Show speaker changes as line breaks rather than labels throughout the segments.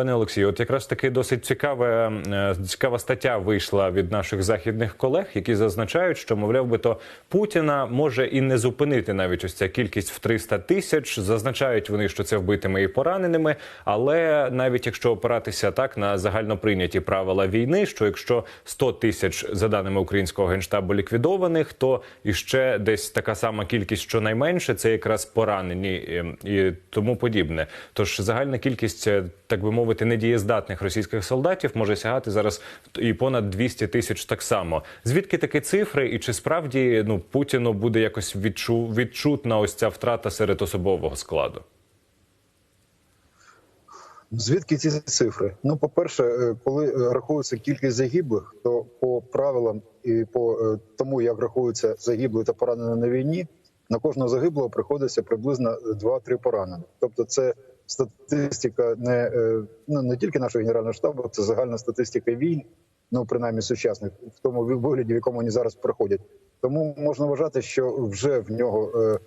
Пане Олексію, от якраз таки досить цікава, е, цікава стаття вийшла від наших західних колег, які зазначають, що мовляв би то Путіна може і не зупинити навіть ось ця кількість в 300 тисяч. Зазначають вони, що це вбитими і пораненими. Але навіть якщо опиратися так на загальноприйняті правила війни, що якщо 100 тисяч за даними українського генштабу ліквідованих, то іще десь така сама кількість, щонайменше, це якраз поранені е, і тому подібне. Тож загальна кількість, е, так би мовити, недієздатних російських солдатів може сягати зараз і понад 200 тисяч так само. Звідки такі цифри, і чи справді ну Путіну буде якось відчу, відчутна ось ця втрата серед особового складу?
Звідки ці цифри? Ну, по-перше, е, коли е, рахується кількість загиблих, то по правилам і по е, тому, як рахуються загиблі та поранені на війні, на кожного загиблого приходиться приблизно 2-3 поранених. Тобто, це статистика не е, ну не тільки нашого генерального штабу, це загальна статистика війн, ну принаймні сучасних, в тому вигляді, в якому вони зараз проходять. Тому можна вважати, що вже в нього, е,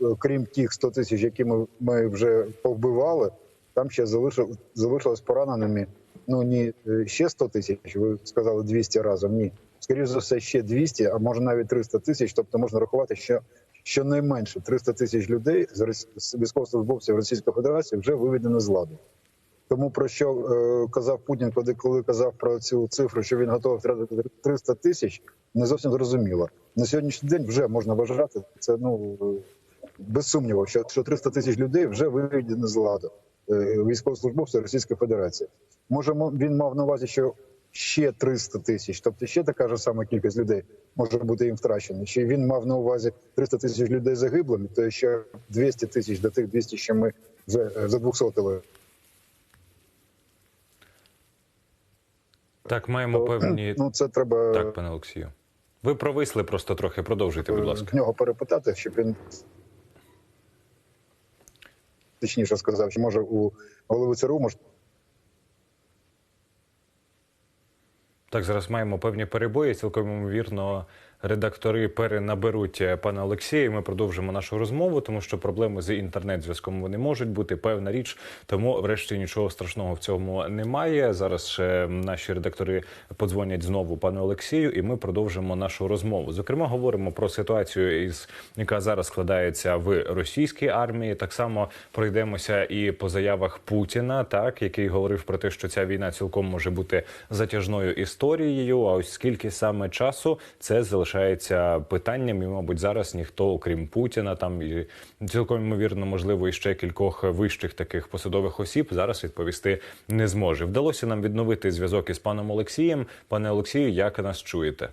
е, крім тих 100 тисяч, які ми, ми вже повбивали, там ще залишив, залишилось пораненими. Ну ні, ще 100 тисяч. Ви сказали 200 разом. Ні, скоріше за все, ще 200, а може навіть 300 тисяч. Тобто можна рахувати, що щонайменше 300 тисяч людей з військовослужбовців Російської Федерації вже виведено з ладу. Тому про що е, казав Путін, коли, коли казав про цю цифру, що він готовий втратити 300 тисяч, не зовсім зрозуміло. На сьогоднішній день вже можна вважати це ну без сумніву, що, що 300 тисяч людей вже виведені з ладу е, військовослужбовців Російської Федерації. Може, він мав на увазі, що ще 300 тисяч, тобто ще така ж сама кількість людей може бути їм втрачена. Чи він мав на увазі 300 тисяч людей загиблими, то ще 200 тисяч до тих 200, що ми вже е, задвухсотили.
Так, маємо
То,
певні
Ну це треба
так, пане Олексію. Ви провисли просто трохи. Продовжуйте, будь ласка.
в нього перепитати, щоб він точніше сказав, що може у голови ЦРУ може
Так, зараз маємо певні перебої. Цілком ймовірно, редактори перенаберуть е, пана Олексія. Ми продовжимо нашу розмову, тому що проблеми з інтернет-зв'язком вони можуть бути певна річ. Тому, врешті, нічого страшного в цьому немає. Зараз ще наші редактори подзвонять знову пану Олексію, і ми продовжимо нашу розмову. Зокрема, говоримо про ситуацію, із яка зараз складається в російській армії. Так само пройдемося і по заявах Путіна, так який говорив про те, що ця війна цілком може бути затяжною історією. А ось скільки саме часу це залишається питанням, і мабуть зараз ніхто, окрім Путіна, там і цілком ймовірно, можливо, і ще кількох вищих таких посадових осіб зараз відповісти не зможе. Вдалося нам відновити зв'язок із паном Олексієм. Пане Олексію, як нас чуєте?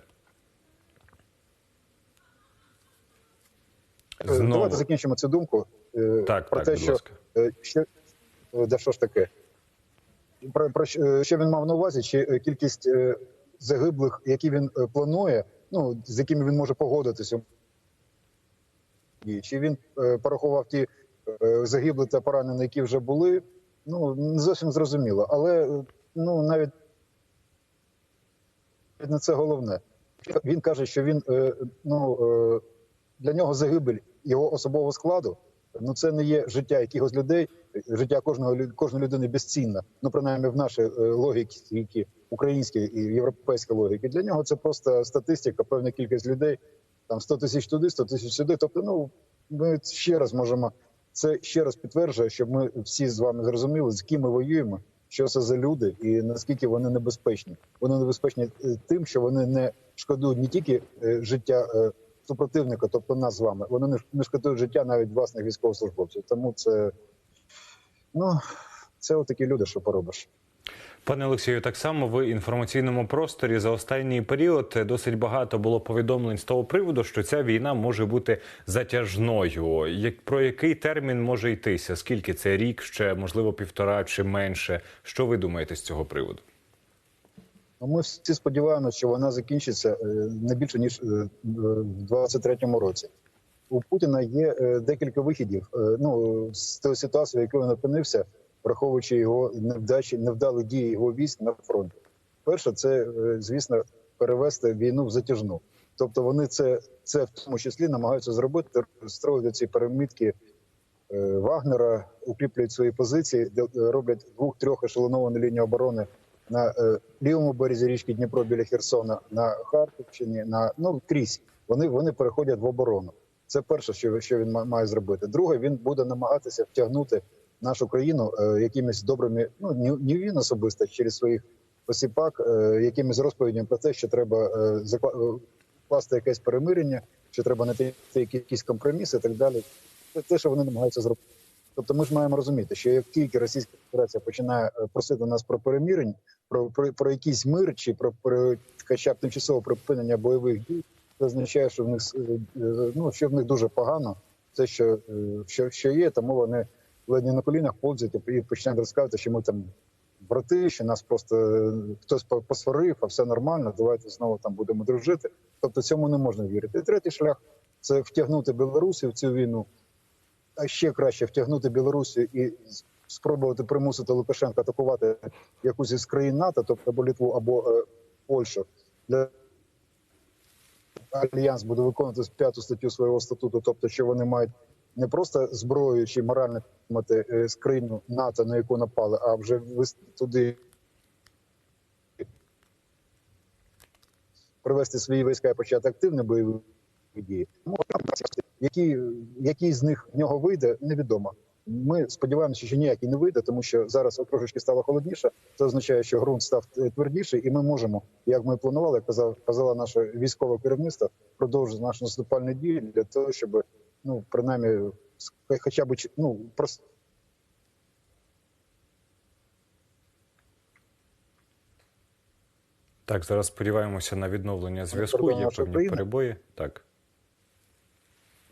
Е, Давайте закінчимо цю думку. е,
Так,
про
так,
те,
будь
що
ласка.
е, що е, да що ж таке? Про, про що він мав на увазі, чи кількість загиблих, які він планує, ну з якими він може погодитися, чи він е, порахував ті е, загиблі та поранені, які вже були? Ну не зовсім зрозуміло, але ну навіть не це головне. Він каже, що він е, ну для нього загибель його особового складу. Ну це не є життя якихось людей. Життя кожного кожної людини безцінне. Ну принаймні в нашій е, логіці, українській і європейській логіки. Для нього це просто статистика, певна кількість людей. Там 100 тисяч туди, 100 тисяч сюди. Тобто, ну ми ще раз можемо це ще раз підтверджує, щоб ми всі з вами зрозуміли, з ким ми воюємо, що це за люди, і наскільки вони небезпечні. Вони небезпечні е, тим, що вони не шкодують не тільки е, життя супротивника, тобто нас з вами, вони не шкодують життя навіть власних військовослужбовців. Тому це ну це отакі люди, що поробиш.
Пане Олексію, так само в інформаційному просторі за останній період досить багато було повідомлень з того приводу, що ця війна може бути затяжною. Як про який термін може йтися? Скільки це рік, ще можливо півтора чи менше? Що ви думаєте з цього приводу?
Ну, Ми всі сподіваємося, що вона закінчиться е, не більше ніж е, е, в 23-му році. У Путіна є е, декілька вихідів. е, Ну з тої ситуації, в якій він опинився, враховуючи його невдачі, невдалі дії його військ на фронті. Перше, це е, звісно перевести війну в затяжну. Тобто вони це, це в тому числі намагаються зробити, строїти ці перемітки Вагнера укріплюють свої позиції, роблять двох-трьох ешелоновану лінію оборони на лівому березі річки Дніпро біля Херсона, на Харківщині, на ну крізь. Вони, вони переходять в оборону. Це перше, що, що він ма- має зробити. Друге, він буде намагатися втягнути нашу країну е, якимись добрими, ну не він особисто через своїх посіпак, е, якимись розповідями про те, що треба е, закла- е, якесь перемирення, що треба знайти якісь компроміси і так далі. Це те, що вони намагаються зробити. Тобто, ми ж маємо розуміти, що як тільки Російська Федерація починає просити нас про перемирення, про, про, про якийсь мир чи про, про хоча б тимчасове припинення бойових дій, означає, що в них ну що в них дуже погано. Це що, що, що є, тому вони ледь на колінах повзять і починають розказувати, що ми там брати, що нас просто е, хтось по- посварив, а все нормально. Давайте знову там будемо дружити. Тобто цьому не можна вірити. І третій шлях це втягнути Білорусі в цю війну, а ще краще втягнути Білорусі і спробувати примусити Лукашенка атакувати якусь із країн НАТО, тобто або Літву, або е, Польщу. Для альянс буде виконувати п'яту статтю свого статуту, тобто, що вони мають не просто зброю чи морально мати е, країну НАТО, на яку напали, а вже туди привести свої війська і почати активні бойові дії. Ну, Які, який з них в нього вийде, невідомо. Ми сподіваємося, що ніякий не вийде, тому що зараз трошечки стало холодніше. Це означає, що ґрунт став е, твердіший, і ми можемо, як ми планували, як казав, казала наше військове керівництво, продовжити наші наступальні дії для того, щоб ну принаймні, хоча б ну просто
Так, зараз сподіваємося на відновлення зв'язку. Є певні перебої. Так.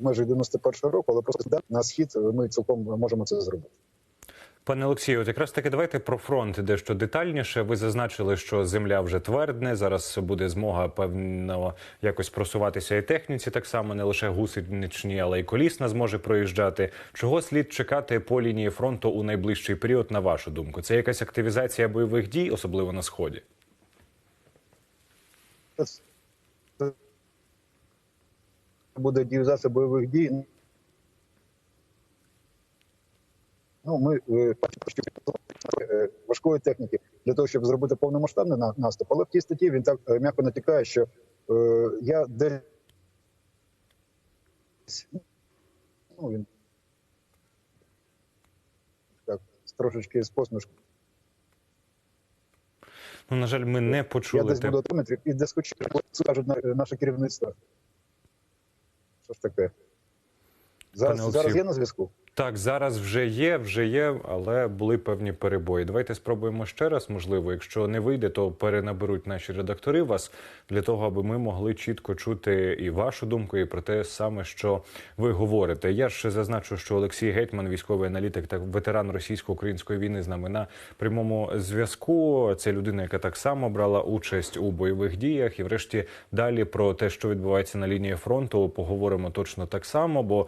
Межі 91-го року, але просто на схід ми цілком можемо це зробити.
Пане Олексію, от якраз таки давайте про фронт дещо детальніше. Ви зазначили, що земля вже твердне. Зараз буде змога певно якось просуватися і техніці, так само не лише гусеничні, але й колісна зможе проїжджати. Чого слід чекати по лінії фронту у найближчий період, на вашу думку? Це якась активізація бойових дій, особливо на сході?
Буде активізація бойових дій. Ну, ми е, е, важкої техніки для того, щоб зробити повномасштабний наступ. Але в тій статті він так е, м'яко натякає, що е, я десь ну, він так трошечки з посмішкою.
Ну на жаль, ми не
Я
почули
десь
те.
буду отримати і де скочу, скажуть на- наше керівництво. Що ж таке? Зараз, зараз є на зв'язку?
Так, зараз вже є, вже є, але були певні перебої. Давайте спробуємо ще раз. Можливо, якщо не вийде, то перенаберуть наші редактори вас для того, аби ми могли чітко чути і вашу думку, і про те саме, що ви говорите. Я ж зазначу, що Олексій Гетьман, військовий аналітик та ветеран російсько-української війни, з нами на прямому зв'язку. Це людина, яка так само брала участь у бойових діях. І, врешті, далі про те, що відбувається на лінії фронту, поговоримо точно так само, бо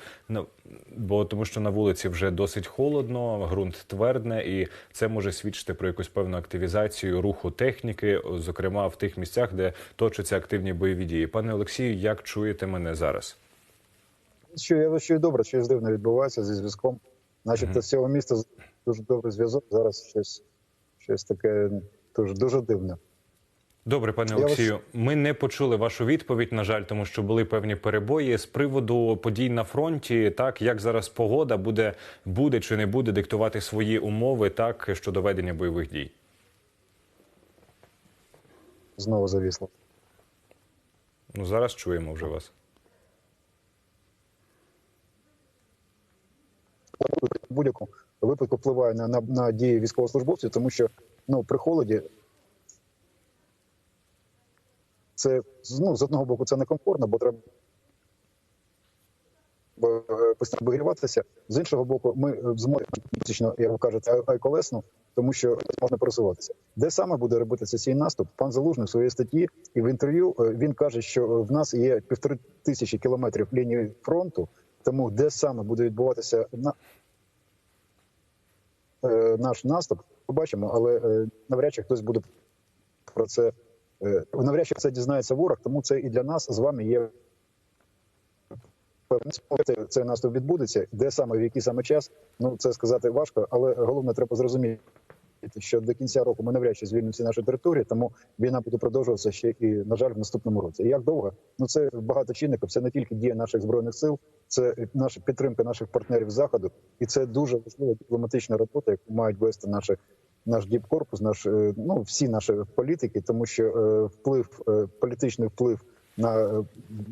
бо тому, що на вулиці вже досить холодно, ґрунт твердне, і це може свідчити про якусь певну активізацію руху техніки, зокрема в тих місцях, де точаться активні бойові дії. Пане Олексію, як чуєте мене зараз?
Що я що добре, щось дивне відбувається зі зв'язком. Начебто з цього міста дуже добрий зв'язок. Зараз щось, щось таке дуже, дуже дивне.
Добре, пане Олексію. Ми не почули вашу відповідь, на жаль, тому що були певні перебої з приводу подій на фронті. Так як зараз погода буде, буде чи не буде диктувати свої умови, так щодо ведення бойових дій.
Знову завісло.
Ну зараз чуємо вже вас.
Будь-якому випадку впливає на, на, на дії військовослужбовців, тому що ну, при холоді це ну, з одного боку це некомфортно, бо треба е, постійно обігріватися. З іншого боку, ми е, зможемо фізично, як ви кажете, ай- айколесно, тому що можна пересуватися. Де саме буде робитися цей наступ? Пан Залужний в своїй статті і в інтерв'ю е, він каже, що в нас є півтори тисячі кілометрів лінії фронту. Тому де саме буде відбуватися на наш наступ, побачимо, але навряд чи хтось буде про це навряд чи це дізнається ворог, тому це і для нас з вами є Впевнений, цей наступ відбудеться. Де саме, в який саме час, ну це сказати важко, але головне треба зрозуміти, що до кінця року ми навряд чи звільнимо всі наші території, тому війна буде продовжуватися ще і на жаль в наступному році. Як довго? Ну це багато чинників. Це не тільки дія наших збройних сил, це наша підтримка наших партнерів заходу, і це дуже важлива дипломатична робота, яку мають вести наші. Наш діпкорпус, наш е, ну всі наші політики, тому що е, вплив, е, політичний вплив на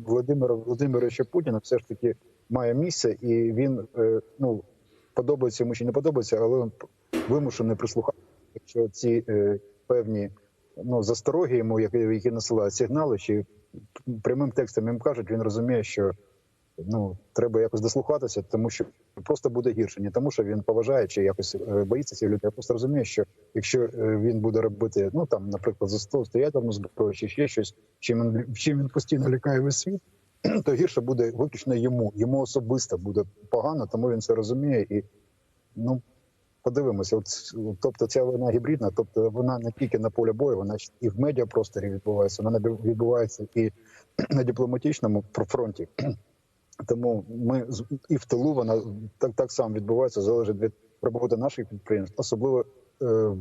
Володимира Володимировича Путіна все ж таки має місце, і він ну подобається йому чи не подобається, але він вимушений прислухатися, якщо ці певні ну застороги йому, які, які насилають сигнали, чи прямим текстом їм кажуть, він розуміє, що ну треба якось дослухатися, тому що просто буде гірше. Не тому, що він поважає чи якось е, боїться цих людей. Я просто розумію, що якщо е, він буде робити, ну там, наприклад, за сто ядерну зброю чи ще щось, чим він чим він постійно лякає весь світ. То гірше буде виключно йому, йому особисто буде погано, тому він це розуміє і ну подивимося. От тобто, ця війна гібридна, тобто вона не тільки на полі бою, вона і в медіапросторі відбувається, вона відбувається і на дипломатичному фронті. Тому ми і в тилу вона так, так само відбувається, залежить від роботи наших підприємств, особливо е,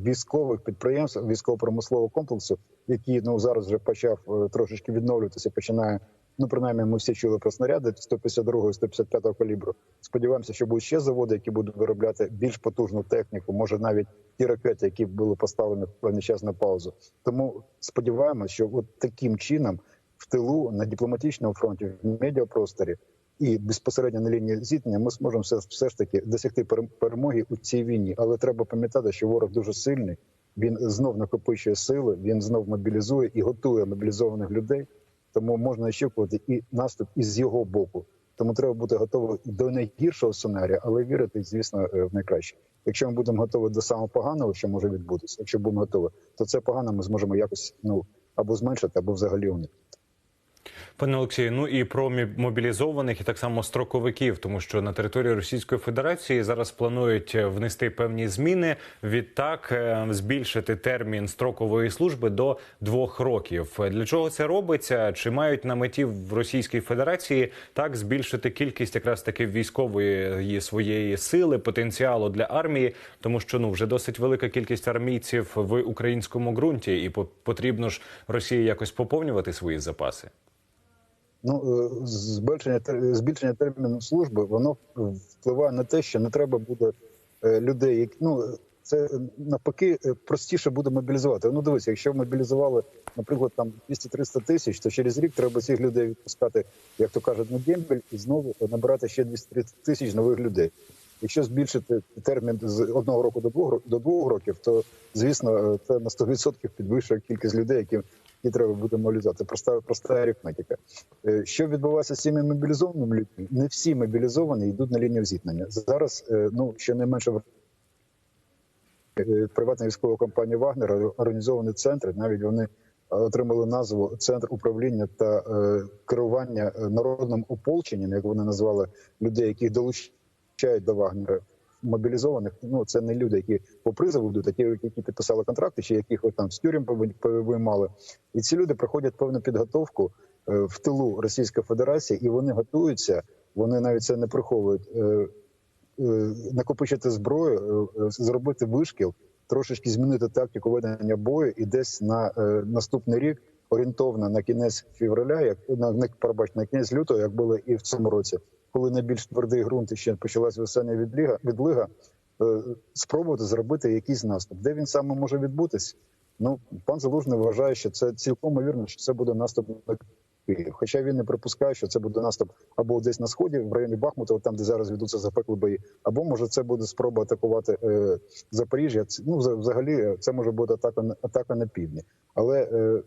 військових підприємств, військово-промислового комплексу, який ну зараз вже почав е, трошечки відновлюватися. Починає ну принаймні, ми всі чули про снаряди 152 155 калібру. Сподіваємося, що будуть ще заводи, які будуть виробляти більш потужну техніку, може навіть ті ракети, які були поставлені в на паузу. Тому сподіваємося, що от таким чином в тилу на дипломатичному фронті, в медіапросторі і безпосередньо на лінії зіткнення ми зможемо все, все ж таки досягти перем- перемоги у цій війні. Але треба пам'ятати, що ворог дуже сильний. Він знов накопичує сили, він знов мобілізує і готує мобілізованих людей. Тому можна очікувати і наступ із його боку. Тому треба бути готовим до найгіршого сценарія, але вірити, звісно, е, в найкраще. Якщо ми будемо готові до самого поганого, що може відбутися, якщо будемо готові, то це погано ми зможемо якось ну або зменшити, або взагалі уникнути.
Пане Олексію, ну і про мобілізованих і так само строковиків, тому що на території Російської Федерації зараз планують е, внести певні зміни. Відтак е, збільшити термін строкової служби до двох років. Для чого це робиться? Чи мають на меті в Російській Федерації так збільшити кількість якраз таки військової своєї сили, потенціалу для армії, тому що ну вже досить велика кількість армійців в українському ґрунті, і по- потрібно ж Росії якось поповнювати свої запаси.
Ну е, збільшення збільшення терміну служби воно впливає на те, що не треба буде е, людей, які ну це навпаки е, простіше буде мобілізувати. Ну дивися, якщо мобілізували, наприклад, там 200-300 тисяч, то через рік треба цих людей відпускати, як то кажуть, на дембель і знову набирати ще 230 тисяч нових людей. Якщо збільшити термін з одного року до двох до двох років, то звісно це на 100% підвищує кількість людей, які, які треба буде мобілізувати. Проста проста арифметика. Е, Що відбувається з цими мобілізованими людьми? Не всі мобілізовані йдуть на лінію зіткнення. Зараз е, ну щонайменше в е, приватна військова компанія Вагнер організовані центри. Навіть вони отримали назву Центр управління та керування народним ополченням, як вони назвали людей, яких долучають до Вагнера. Мобілізованих ну це не люди, які по призову йдуть, а ті, які підписали контракти, чи яких там з тюрем повиймали. І ці люди проходять певну підготовку е, в тилу Російської Федерації, і вони готуються. Вони навіть це не приховують. е, е, Накопичити зброю, зробити вишкіл, трошечки змінити тактику ведення бою, і десь на наступний рік орієнтовно на кінець февраля, як на пробач, на кінець лютого, як було і в цьому році, коли найбільш твердий ґрунт і ще почалась весення відліга, відлига, е, спробувати зробити якийсь наступ. Де він саме може відбутись? Ну пан Залужний вважає, що це цілком ймовірно, що це буде наступ на Київ. Хоча він не припускає, що це буде наступ або десь на сході, в районі Бахмута, там де зараз ведуться запекли бої, або може це буде спроба атакувати е, Запоріжжя. Ну взагалі е, це може бути атака на атака на півдні, але е,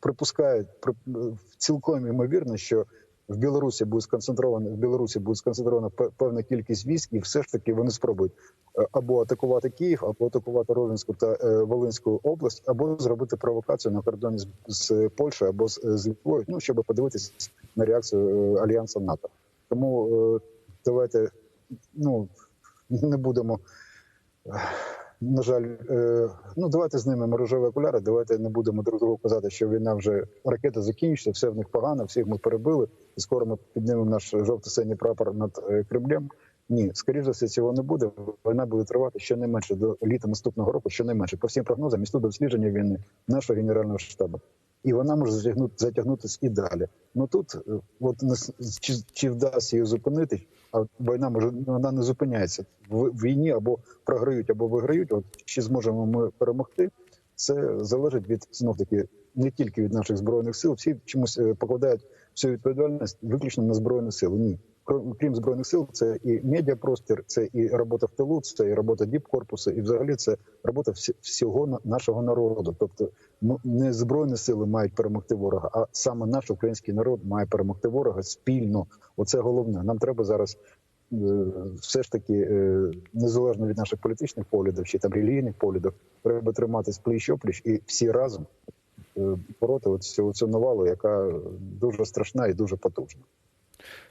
припускають при, е, цілком ймовірно, що в Білорусі буде сконцентрована в Білорусі буде сконцентрована пе- певна кількість військ, і все ж таки вони спробують е, або атакувати Київ, або атакувати Ровенську та е, Волинську область, або зробити провокацію на кордоні з, Польщею або з, Литвою, ну щоб подивитися на реакцію е, альянсу НАТО. Тому давайте ну не будемо на жаль, е, ну давайте знімемо рожеві окуляри. Давайте не будемо друг другу казати, що війна вже ракета закінчиться, все в них погано, всіх ми перебили, і скоро ми піднімемо наш жовто-синій прапор над е, Кремлем. Ні, скоріш за все, цього не буде. Війна буде тривати щонайменше до літа наступного року, щонайменше. По всім прогнозам, інститут дослідження війни нашого генерального штабу. І вона може затягнути затягнутися і далі. Ну тут е, от чи, чи вдасться її зупинити, а війна може вона не зупиняється в війні або програють, або виграють. От чи зможемо ми перемогти? Це залежить від знов таки не тільки від наших збройних сил. Всі чомусь е, покладають всю відповідальність виключно на збройні сили. Ні, крім збройних сил, це і медіапростір, це і робота в тилу, це і робота діпкорпусу, і взагалі це робота всього на- нашого народу. Тобто, ну не збройні сили мають перемогти ворога, а саме наш український народ має перемогти ворога спільно. Оце головне. Нам треба зараз. е, Все ж таки, е, незалежно від наших політичних поглядів чи там релігійних поглядів, треба триматись пліч опліч і всі разом е, цю, цю навалу, яка дуже страшна і дуже потужна.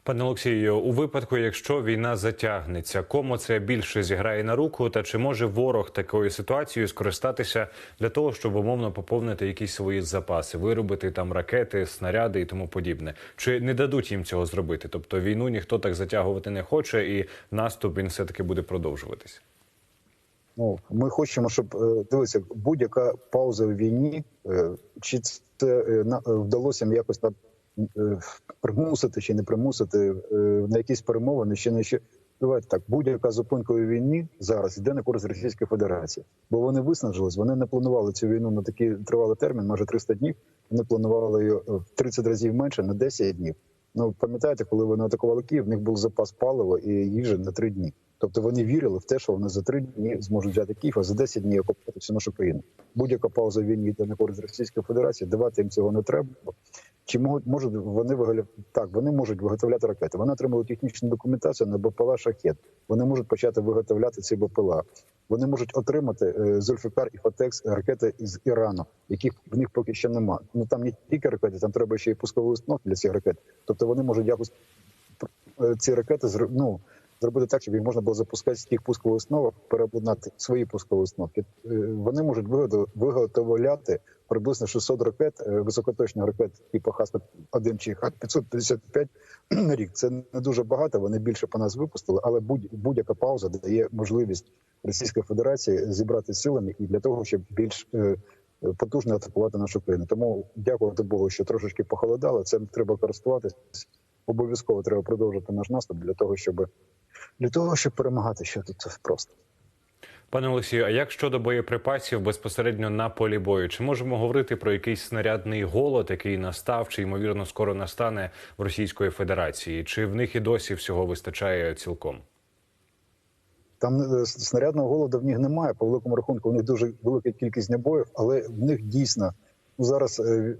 Пане Олексію, у випадку, якщо війна затягнеться, кому це більше зіграє на руку, та чи може ворог такою ситуацією скористатися для того, щоб умовно поповнити якісь свої запаси, виробити там ракети, снаряди і тому подібне? Чи не дадуть їм цього зробити? Тобто війну ніхто так затягувати не хоче, і наступ він все таки буде продовжуватись.
Ну ми хочемо, щоб е, дивися, будь-яка пауза в війні, е, чи це е, вдалося якось там е, примусити чи не примусити е, на якісь перемовини, чи не ще. Давайте так, будь-яка зупинка у війні зараз йде на користь Російської Федерації, бо вони виснажились. Вони не планували цю війну на такий тривалий термін, майже 300 днів. Вони планували її в 30 разів менше на 10 днів. Ну пам'ятаєте, коли вони атакували Київ, в них був запас палива і їжі на 3 дні. Тобто вони вірили в те, що вони за 3 дні зможуть взяти Київ, а за 10 днів окупувати всю нашу країну. Будь-яка пауза в війні йде на користь Російської Федерації. Давати їм цього не треба. Чи можуть можуть вони вигля... так? Вони можуть виготовляти ракети. Вони отримали технічну документацію на БПЛА шахет. Вони можуть почати виготовляти ці БПЛА. Вони можуть отримати е, Зульфікар і Фатекс ракети з Ірану, яких в них поки що немає. Ну там не тільки ракети, там треба ще й пусковий установки для цих ракет. Тобто вони можуть якось е, ці ракети ну, зробити так, щоб їх можна було запускати з тих пускових установок, переобладнати свої пускові установки. Е, Вони можуть виготов- виготовляти приблизно 600 ракет, е, високоточних ракет типу Х-1 чи Х-555 на рік. Це не дуже багато. Вони більше по нас випустили, але будь- будь-яка пауза дає можливість Російської Федерації зібрати силами і для того, щоб більш е, потужно атакувати нашу країну. Тому дякувати Богу, що трошечки похолодало. Цим треба користуватись. Обов'язково треба продовжити наш наступ для того, щоб для того, щоб перемагати. Що тут це просто.
Пане Олексію, а як щодо боєприпасів безпосередньо на полі бою? Чи можемо говорити про якийсь снарядний голод, який настав, чи ймовірно скоро настане в Російської Федерації? Чи в них і досі всього вистачає цілком?
Там е, снарядного голоду в них немає. По великому рахунку, у них дуже велика кількість набоїв, але в них дійсно зараз е, е,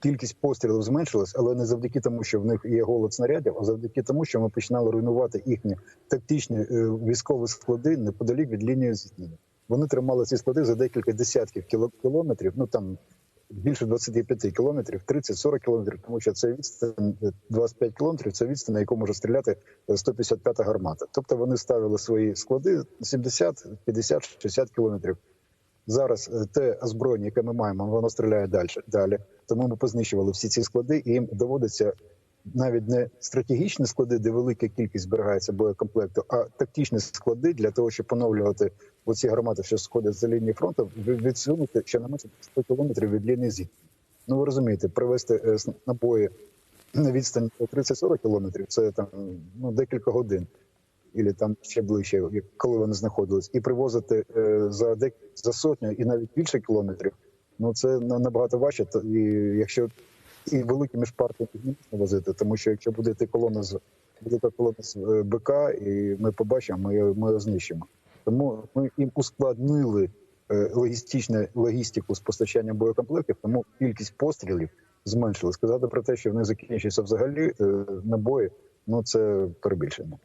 кількість пострілів зменшилась, але не завдяки тому, що в них є голод снарядів, а завдяки тому, що ми починали руйнувати їхні тактичні е, військові склади неподалік від лінії зіткнення. Вони тримали ці склади за декілька десятків кіло- кілометрів. Ну там більше 25 кілометрів, 30-40 кілометрів, тому що це відстань е, 25 кілометрів. Це відстань, на яку може стріляти е, 155-та гармата. Тобто вони ставили свої склади 70, 50, 60 кілометрів. Зараз е, те озброєння, яке ми маємо, воно стріляє далі. далі. Тому ми познищували всі ці склади, і їм доводиться навіть не стратегічні склади, де велика кількість зберігається боєкомплекту, а тактичні склади для того, щоб поновлювати оці гармати, що сходять за лінії фронту, від- відсунути щонайменше 100 кілометрів від лінії зіткнення. Ну ви розумієте, привезти е, набої на відстань 30-40 кілометрів це там ну декілька годин, і там ще ближче, коли вони знаходились, і привозити е, за дек за сотню і навіть більше кілометрів. Ну це набагато важче. І якщо і шпарками не можна возити, тому що якщо буде йти колона з велика колона з е, БК, і ми побачимо, ми, ми його знищимо. Тому ми їм ускладнили е, логістичну логістику з постачанням боєкомплектів, тому кількість пострілів зменшили. Сказати про те, що в них закінчуються взагалі набої, ну це перебільшення.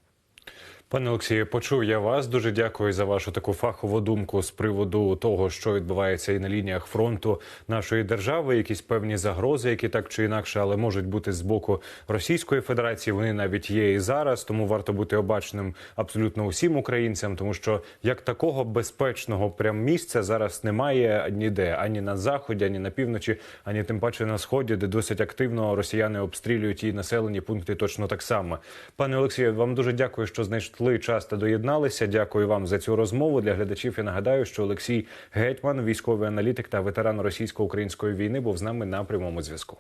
Пане Олексію, почув я вас. Дуже дякую за вашу таку фахову думку з приводу того, що відбувається і на лініях фронту нашої держави. Якісь певні загрози, які так чи інакше, але можуть бути з боку Російської Федерації. Вони навіть є і зараз. Тому варто бути обачним абсолютно усім українцям, тому що як такого безпечного прям місця зараз немає ніде ані на заході, ані на півночі, ані тим паче на сході, де досить активно росіяни обстрілюють і населені пункти точно так само. Пане Олексію, вам дуже дякую, що знайшли час та доєдналися. Дякую вам за цю розмову. Для глядачів я нагадаю, що Олексій Гетьман, військовий аналітик та ветеран російсько-української війни, був з нами на прямому зв'язку.